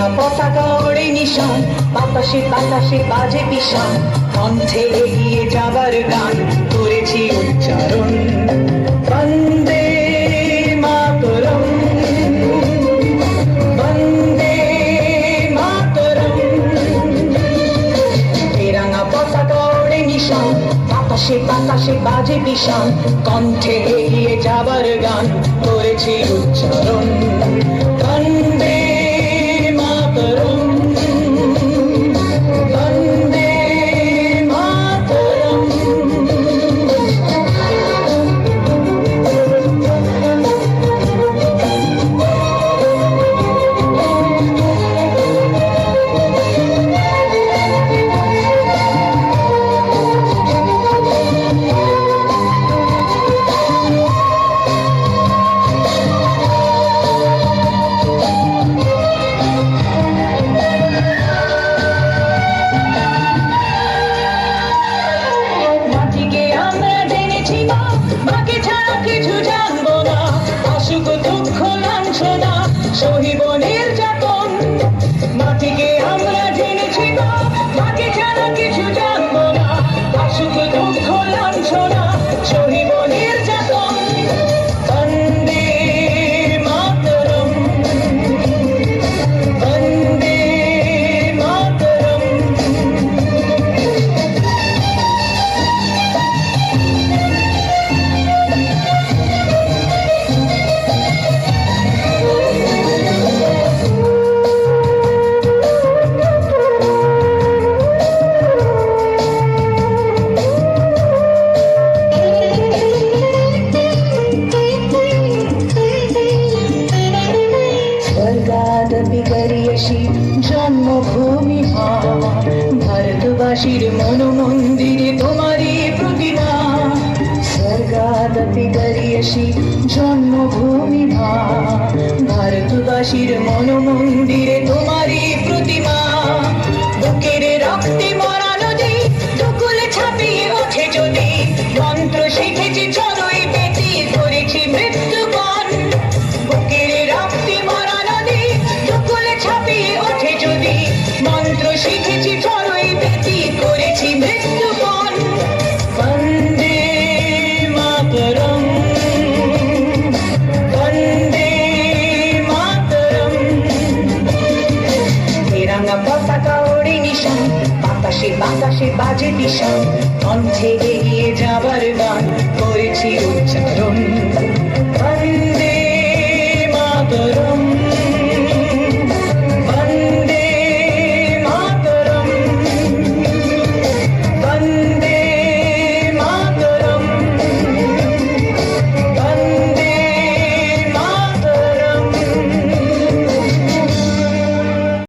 রাঙা পতাকা ওড়ে নিশান, বাতাসে বাতাসে বাজে বিষান। কণ্ঠে এগিয়ে যাবার গান করেছি উচ্চারণ। বাতাসে বাতাসে বাজে বিষান। কণ্ঠে এগিয়ে যাবার গান করেছি উচ্চারণ। মাকে ছাড়া কিছু জানব না। অসুখ, দুঃখ লাঞ্ছনা সহিব নির্যাতন। মাটিকে আমরা জেনেছি না। বাকি ছাড়া কিছু জানব না। অসুখ, দুঃখ লাঞ্ছনা সহিব ভারতবাসীর মন মন্দিরে তোমারই প্রতিমা। স্বর্গাদপি গরিয়সি জন্মভূমি ভার ভারতবাসীর মন মন্দিরে আকাশে বাতাসে বাজে দিশা কণ্ঠে এগিয়ে যাবার গান করেছি উচ্চারণ।